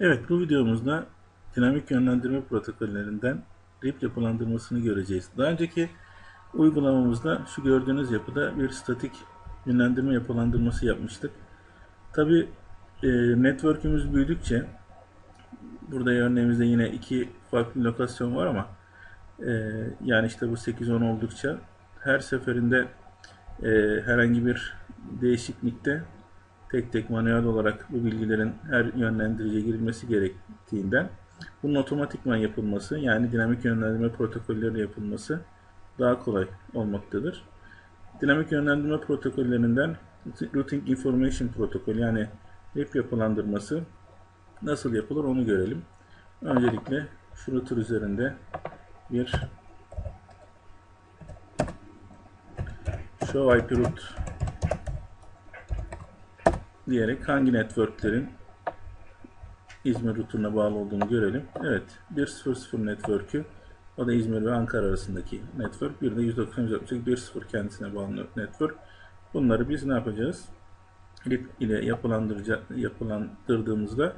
Evet bu videomuzda dinamik yönlendirme protokollerinden RIP yapılandırmasını göreceğiz. Daha önceki uygulamamızda şu gördüğünüz yapıda bir statik yönlendirme yapılandırması yapmıştık. Tabi e, network'ümüz büyüdükçe burada örneğimizde yine iki farklı lokasyon var ama e, yani işte bu 8-10 oldukça her seferinde e, herhangi bir değişiklikte tek tek manuel olarak bu bilgilerin her yönlendiriciye girilmesi gerektiğinden bunun otomatikman yapılması yani dinamik yönlendirme protokolleri yapılması daha kolay olmaktadır. Dinamik yönlendirme protokollerinden Routing Information Protocol yani RIP yapılandırması nasıl yapılır onu görelim. Öncelikle şu router üzerinde bir show IP route diyerek hangi networklerin İzmir router'ına bağlı olduğunu görelim. Evet, 1.0.0 network'ü o da İzmir ve Ankara arasındaki network. Bir de 192.1.0 kendisine bağlı network. Bunları biz ne yapacağız? RIP ile yapılandırdığımızda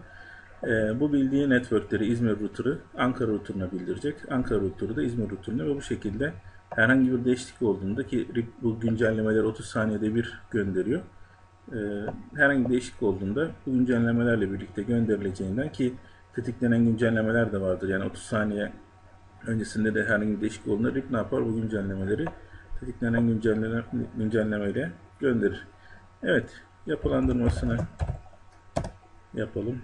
e, bu bildiği networkleri İzmir router'ı Ankara router'ına bildirecek. Ankara router'ı da İzmir router'ına ve bu şekilde herhangi bir değişiklik olduğunda ki RIP bu güncellemeleri 30 saniyede bir gönderiyor. E, herhangi bir değişiklik olduğunda bu güncellemelerle birlikte gönderileceğinden ki tetiklenen güncellemeler de vardır. Yani 30 saniye öncesinde de herhangi bir değişiklik olduğunda RIP ne yapar? Bu güncellemeleri tetiklenen güncelleme, güncellemeyle gönderir. Evet, yapılandırmasını yapalım.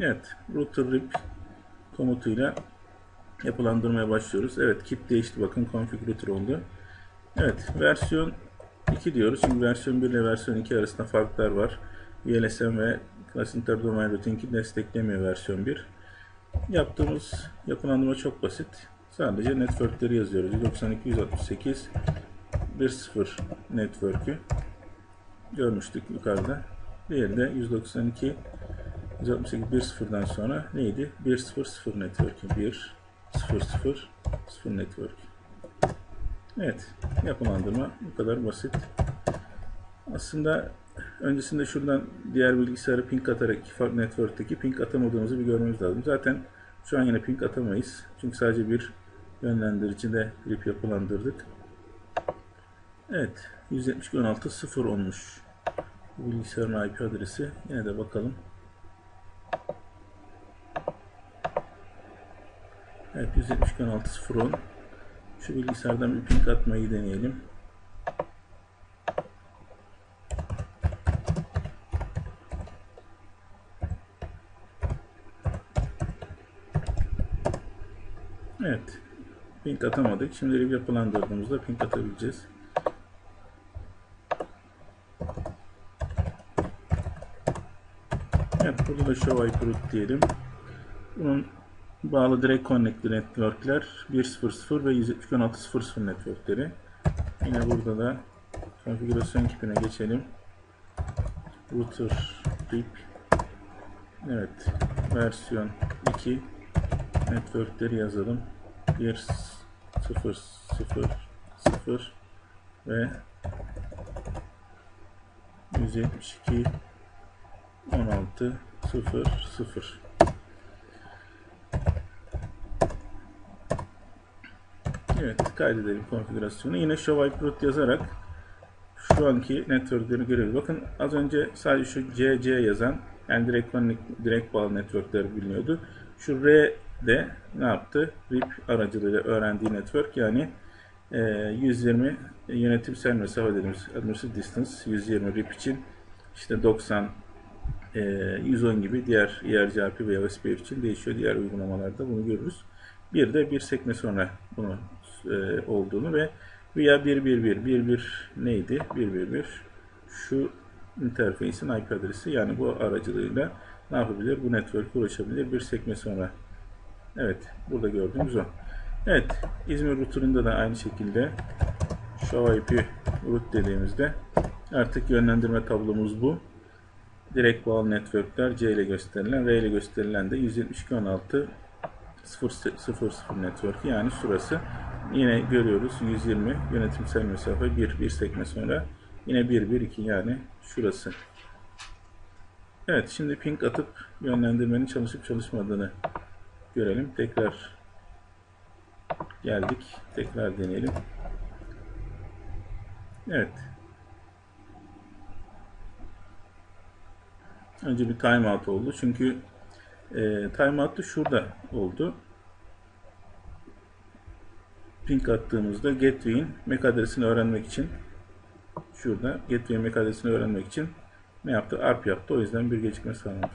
Evet, router rip komutuyla yapılandırmaya başlıyoruz. Evet, kit değişti. Bakın configurator oldu. Evet, versiyon 2 diyoruz. Çünkü versiyon 1 ile versiyon 2 arasında farklar var. VLSM ve Class Interdomain Routing'i desteklemiyor versiyon 1. Yaptığımız yapılandırma çok basit. Sadece networkleri yazıyoruz. 92.168 1.0 network'ü görmüştük yukarıda. Diğeri de 192 168 1.0'dan sonra neydi? 1.0.0 network'ü. 1.0.0 0 network. Evet. Yapılandırma bu kadar basit. Aslında öncesinde şuradan diğer bilgisayara ping atarak iki farklı network'teki ping atamadığımızı bir görmemiz lazım. Zaten şu an yine ping atamayız. Çünkü sadece bir yönlendiricide RIP yapılandırdık. Evet. 172.16.0 olmuş. Bilgisayarın IP adresi. Yine de bakalım. Evet 172.16.0 Şu bilgisayardan bir ping atmayı deneyelim. Evet. Ping atamadık. Şimdi yapılandırdığımızda ping atabileceğiz. Evet. Burada da show IP route diyelim. Bunun bağlı direkt connectli networkler 1.0.0 ve 172.16.0.0 networkleri. Yine burada da konfigürasyon kipine geçelim. Router RIP Evet. Versiyon 2 networkleri yazalım. 1.0.0.0 ve 172 16 0 0 Evet kaydedelim konfigürasyonu. Yine show IP route yazarak şu anki networkleri görelim. Bakın az önce sadece şu CC yazan yani direkt, direkt bağlı networkler biliniyordu. Şu R de ne yaptı? RIP aracılığıyla öğrendiği network yani e, 120 yönetimsel mesafe dediğimiz administrative distance 120 RIP için işte 90 e, 110 gibi diğer ERGRP ve OSPF için değişiyor. Diğer uygulamalarda bunu görürüz. Bir de bir sekme sonra bunu e, olduğunu ve veya 111 11 neydi? 111 şu interface'in IP adresi yani bu aracılığıyla ne yapabilir? Bu network'e ulaşabilir. Bir sekme sonra Evet. Burada gördüğümüz o. Evet. İzmir router'ında da aynı şekilde show IP root dediğimizde artık yönlendirme tablomuz bu. Direkt bağlı networkler C ile gösterilen, R ile gösterilen de 172.16 0.0 network yani şurası. Yine görüyoruz 120 yönetimsel mesafe 1 bir sekme sonra yine 1 1 2 yani şurası. Evet şimdi ping atıp yönlendirmenin çalışıp çalışmadığını görelim. Tekrar geldik. Tekrar deneyelim. Evet. Önce bir timeout oldu. Çünkü e, timeout da şurada oldu. Ping attığımızda Gateway'in MAC adresini öğrenmek için şurada Gateway'in MAC adresini öğrenmek için ne yaptı? ARP yaptı. O yüzden bir gecikme sağlandı.